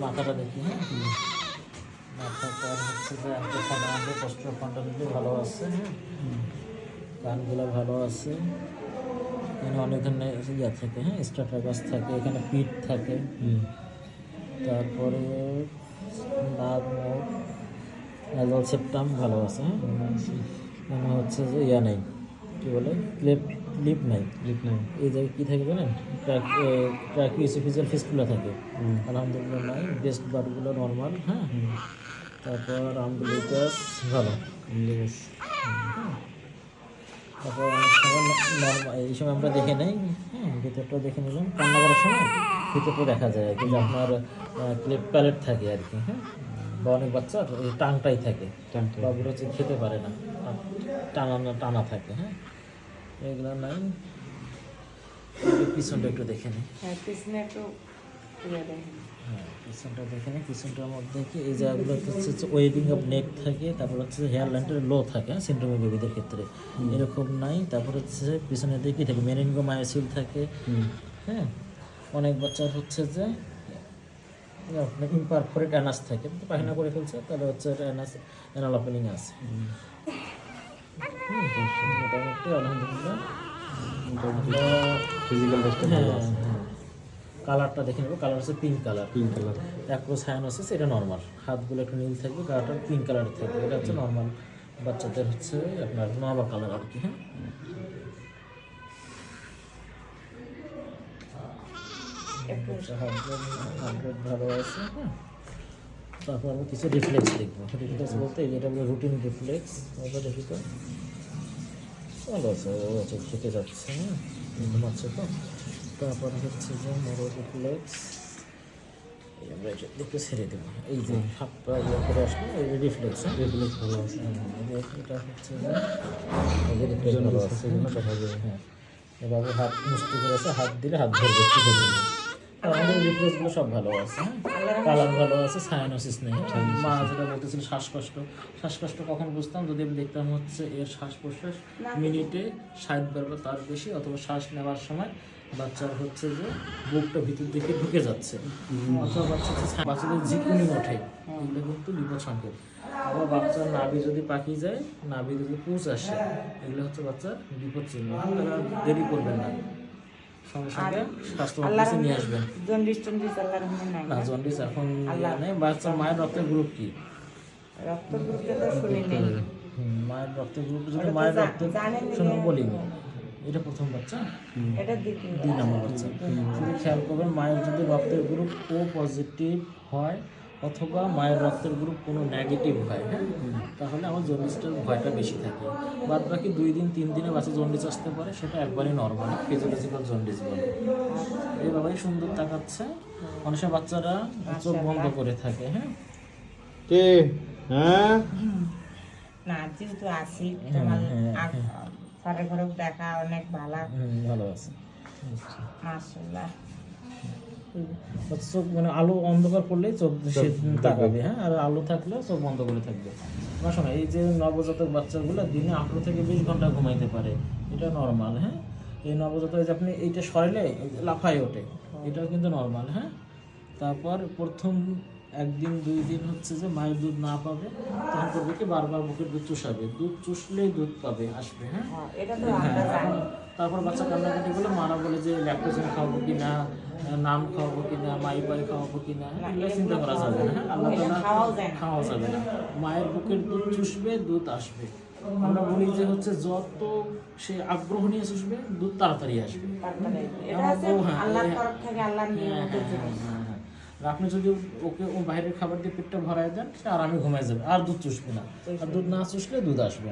মাথাটা দেখি হ্যাঁ? মাথাটা হচ্ছে যে একটা ফান্ডামেন্টাল পোস্টার ফান্ডামেন্টাল ভালো আছে হ্যাঁ? কানগুলো ভালো আছে। এখানে অনেক ধরনের ইয়া থাকে হ্যাঁ? স্ট্রাটাগাস থাকে এখানে পিঠ থাকে। তারপরে মুখ ভালো আছে হ্যাঁ? মনে হচ্ছে যে ইয়া নেই কী বলে? ক্লিপ। লিপ নাই লিপ নাই। এই জায়গায় কী থাকে জানেন? ট্র্যাকিউসিফিজিয়াল ফিসগুলো থাকে। আলহামদুলিল্লাহ নাই বেস্ট বারগুলো নর্মাল হ্যাঁ? তারপর আমবুলিকাস ভালো। তারপর অনেক সময় নর্মাল এই সময় আমরা দেখে নেই হ্যাঁ? ভিতরটা দেখে নিলাম। কান্না করার সময় ভিতরটা দেখা যায় কিন্তু আপনার ক্লিপ প্যালেট থাকে আর কি হ্যাঁ? বা অনেক বাচ্চার এই টাংটাই থাকে। বাবুর হচ্ছে খেতে পারে না টানা টানা থাকে হ্যাঁ? এগুলো নাই। পিছনটা একটু দেখে নিই হ্যাঁ পিছনে একটু ইয়ে হ্যাঁ পিছনটা দেখে নিই পিছনটার মধ্যে কি? এই জায়গাগুলো হচ্ছে ওয়েডিং অফ নেক থাকে তারপর হচ্ছে হেয়ার লাইনটা লো থাকে হ্যাঁ বেবিদের ক্ষেত্রে। এরকম নাই তারপর হচ্ছে পিছনের দিকে থাকে? মেনিনগো মায়োসিল থাকে। হ্যাঁ অনেক বাচ্চার হচ্ছে যে ইমপারফোরেট অ্যানাস থাকে। পায়খানা করে ফেলছে তাহলে হচ্ছে অ্যানাস আছে। মোটামুটি আলহামদুলিল্লাহ। ফিজিক্যাল টেস্টে হ্যাঁ হ্যাঁ কালারটা দেখে নেব কালার হচ্ছে pink colour pink colour acrocyanosis এটা নর্মাল হাতগুলো একটু নীল থাকবে গাটা পিঙ্ক কালারের থাকবে এটা হচ্ছে নর্মাল বাচ্চাদের হচ্ছে আপনার নর্মাল কালার আর কি হ্যাঁ। ভালো আছে হ্যাঁ। তারপর আমি কিছু রিফ্লেক্স দেখব। রিফ্লেক্স বলতে যেটা বলে রুটিন রিফ্লেক্স ওটা দেখি তো। ভালো আছে ও আছে খেতে যাচ্ছে হ্যাঁ ঘুমাচ্ছে তো তারপর হচ্ছে যে মোরো রিফ্লেক্স এই আমরা এটা একটু ছেড়ে দেবো এই যে হাতটা ইয়ে করে আসলো রিফ্লেক্স রিফ্লেক্স ভালো আছে এটা হচ্ছে যে reflex ভালো আছে দেখা যায় হ্যাঁ এভাবে হাত মুষ্টি করে আছে হাত দিলে হাত ধরবে আর আমাদের রিফ্লেক্সগুলো সব ভালো আছে হ্যাঁ? কালার ভালো আছে। সায়ানোসিস নেই মা যেটা বলতেছিল শ্বাসকষ্ট শ্বাসকষ্ট কখন বুঝতাম? যদি আমি দেখতাম হচ্ছে এর শ্বাস প্রশ্বাস মিনিটে ষাট বার বা তার বেশি অথবা শ্বাস নেওয়ার সময় বাচ্চার হচ্ছে যে বুকটা ভিতর দিকে ঢুকে যাচ্ছে। অথবা বাচ্চা বাচ্চাদের ঝিকুনি ওঠে এগুলো কিন্তু বিপদ সংকেত আবার বাচ্চার নাভি যদি পাকি যায় নাভি যদি পুষ আসে এগুলো হচ্ছে বাচ্চার বিপদ চিহ্ন তারা দেরি করবেন না। নিয়ে আসবেন। জন্ডিস টন্ডিস আল্লাহর নাই না। জন্ডিস এখন নেই বাচ্চার মায়ের রক্তের গ্রুপ কি? রক্ত গ্রুপে তো শুনি নেই। মায়ের রক্তের গ্রুপ যদি মায়ের শুনে বলিনি এটা প্রথম বাচ্চা? এটা দ্বিতীয় দুই নম্বর বাচ্চা। যদি খেয়াল করবেন মায়ের যদি রক্তের গ্রুপ ও পজিটিভ হয় অথবা মায়ের রক্তের গ্রুপ কোনো নেগেটিভ হয় হ্যাঁ? তাহলে আমার জন্ডিসটার ভয়টা বেশি থাকে। বাদ বাকি দুই দিন তিন দিনে বাচ্চা জন্ডিস আসতে পারে সেটা একবারই নর্মাল ফিজিওলজিক্যাল জন্ডিস বলে। এই বাবাই সুন্দর তাকাচ্ছে। অনেক সময় বাচ্চারা চোখ বন্ধ করে থাকে হ্যাঁ? কে? হ্যাঁ? না যেহেতু আসি তোমার হ্যাঁ, ঘরে ঘরে দেখা অনেক ভালো। ভালো আছে। মাশাল্লাহ বাচ্চা চোখ মানে আলো অন্ধকার করলেই চোখ সে তাকাবে হ্যাঁ? আর আলো থাকলে চোখ বন্ধ করে থাকবে। না শোনো এই যে নবজাতক বাচ্চাগুলো দিনে আঠারো থেকে বিশ ঘণ্টা ঘুমাইতে পারে এটা নর্মাল হ্যাঁ? এই নবজাতক যে আপনি এইটা সরাইলে লাফায় ওঠে এটাও কিন্তু নর্মাল হ্যাঁ? তারপর প্রথম একদিন দুই দিন হচ্ছে যে মায়ের দুধ না পাবে তখন করবে কি বারবার বুকের দুধ চুষাবে। দুধ চুষলেই দুধ পাবে আসবে হ্যাঁ? হ্যাঁ, জানি। তারপর বাচ্চা কান্নাকাটি করলে মারা বলে যে ল্যাকটোজেন খাওয়াবো কি না? নাম খাওয়াবো কি না? মাই পাই খাওয়াবো কি না? এগুলো চিন্তা করা যাবে না হ্যাঁ? আল্লাহ না। খাওয়া যাবে না। মায়ের বুকের দুধ চুষবে দুধ আসবে। আমরা বলি যে হচ্ছে যত সে আগ্রহ নিয়ে চুষবে দুধ তাড়াতাড়ি আসবে। হ্যাঁ, হ্যাঁ, হ্যাঁ, আপনি যদি ওকে ও বাইরের খাবার দিয়ে পেটটা ভরায় দেন, সে আরামে ঘুমায় যাবে। আর দুধ চুষবে না। আর দুধ না চুষলে দুধ আসবে